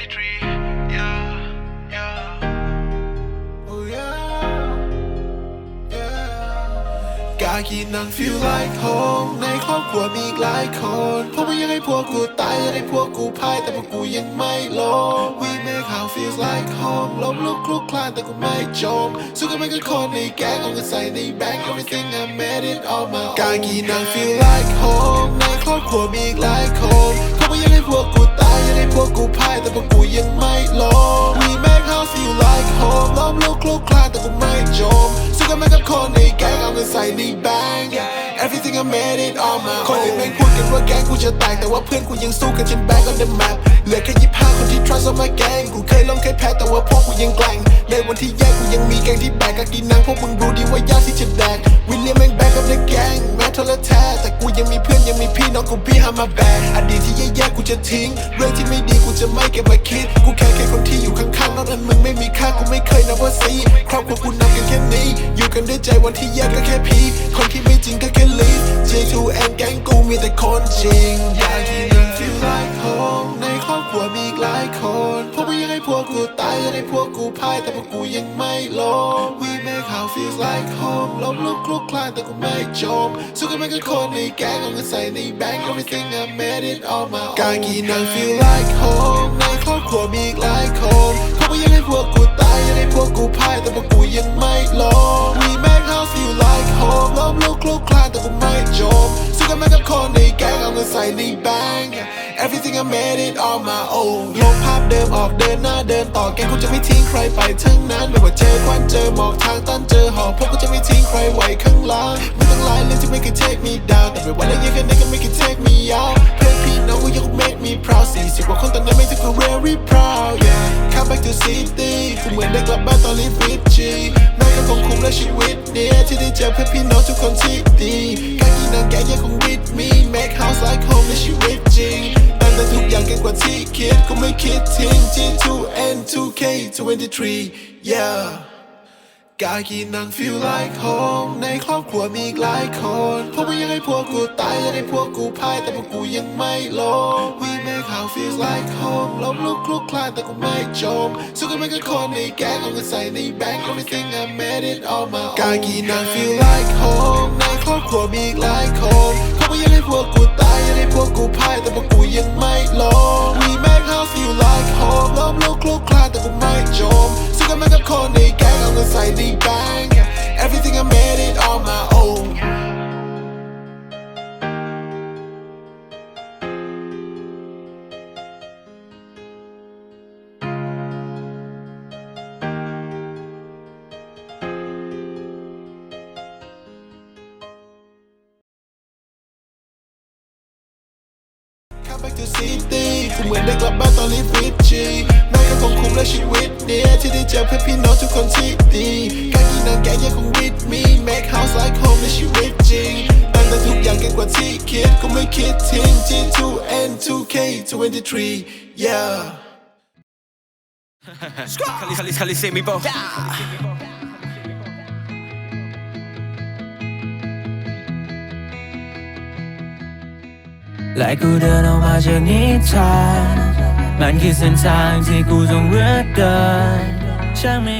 23 yeah yeah Oh yeah yeah กากีนัง feel like home ในครอบครัวมีอีกหลายคนเพราะว่ายังให้พวกกูตายยังให้พวกกูพ่ายแต่พวกกูยังไม่ลง We make how feels like home ล้มลุกคลุกคลานแต่กูไม่จมสู้กันไม่กับคนในแก๊งเอาเงินใส่ในแบงค์ everything I made it all my own กากีนัง feel like home ในครอบครัวมีอีกหลายคนเพราะว่ายังให้พวกกูตาย พวกกูพ่ายแต่พวกกูยังไม่ลง We make how feel like home ล้มลุกคลุกคลานแต่กูไม่จมสู้กันไม่กับคนในแก๊งเอาเงินใส่ในแบงค์ Everything I made it all my own คนอื่นแม่งพูดกันว่าแก๊งกูจะแตกแต่ว่าเพื่อนกูยังสู้กันจน back on the map เหลือแค่ยี่ห้าคนที่ trust on my gang กูเคยล้มเคยแพ้แต่ว่าพวกกูยังแกร่งในวันที่แย่กูยังมีแก๊งที่แบกกะกินนังพวกมึงรู้ดีว่ายากที่จะแดกวิลเลียมแม่ง back up the gang แม้ทรแท้แต่กูยังมีเพื่อนยังมีพี่น้องกูพี่หามาแบกอดีต กูจะทิ้ง เรื่องที่ไม่ดีกูจะไม่เก็บไว้คิด กูแค่แค่คนที่อยู่ข้างๆนอกนั้นมึงไม่มีค่ากูไม่เคยนับว่าซีครอบครัวกูนับกันแค่นี้ อยู่กันด้วยใจวันที่แยกก็แค่พีคนที่ไม่จริงก็แค่ลีด J2N แก๊งกูมีแต่คนจริงอยากที่นั่ง กกูตายยังให้พวกกูพ่ายแต่พวกกูยังไม่ลง We make how feels like home ล้มลุกคลุกคลานแต่กูไม่จมสู้กันไม่กับคนในแก๊งเอาเงินใส่ในแบงค์ everything I made it all my own การกีนัง feel like home ในครอบครัวมีอีกหลายคนเพราะว่ายังให้พวกกูตายยังให้พวกกูพ่ายแต่พวกกูยังไม่ลง We make how feel like home ล้มลุกคลุกคลานแต่กูไม่จมสู้กันไม่กับคนในแก๊งเอาเงินใส่ในแบงค์ Everything I made it on my own ลงภาพเดิมออกเดินหน้าเดินต่อแกงกูจะไม่ทิ้งใครไปทั้งนั้น ไม่ว่าเจอควันเจอหมอกทางตันเจอหอบพวกกูจะไม่ทิ้งใครไว้ข้างหล่างไม่ต้องไล่เรื่องที่ไม่เคย take me down แต่ไม่ว่าอะไรยังไงก็ไม่เคย take me out เพื่อนพี่น้องกูยัง make me proud สี่สิบกว่าคนตอนนั้นไม่ถึงกู very proud yeah come back to city กูเหมือนได้กลับบ้านตอนรีฟิตจีแม่ก็คงคุ้มและชีวิตเนี่ยที่ได้เจอเพื่อนพี่น้องทุกคนที่ดีการกินนางแกยังคง with me 23 yeah กากีนัง feel like home ในครอบครัวมีอีกหลายคนพราะว่ายังให้พวกกูตายยังให้พวกกูพ่ายแต่พวกกูยังไม่ลง We make how feels like home ล้มลุกคลุกคลานแต่กูไม่จมสู้กันไม่กับคนในแก๊งเอาเงินใส่ในแบงค์ everything I made it all my own กากีนัง feel like home ในครอบครัวมีอีกหลายคนพราะว่ายังให้พวกกู back to city กูเหมือนได้กลับบ้านตอนรีบฟิตจีแม่ก็คงคุ้มและชีวิตเนี่ยที่ได้เจอเพื่อนพี่น้องทุกคนที่ดีการกินนางแกยังคง with me make house like home ในชีวิตจริงตั้งแต่ทุกอย่างเกินกว่าที่คิดกูไม่คิดทิ้ง G2N 2K 23 yeah Kali kali kali say me bro. Like และกูเดินออกมาจากนิทานมันคือเส้นทางที่กูต้องเลือกเดินช่างไม่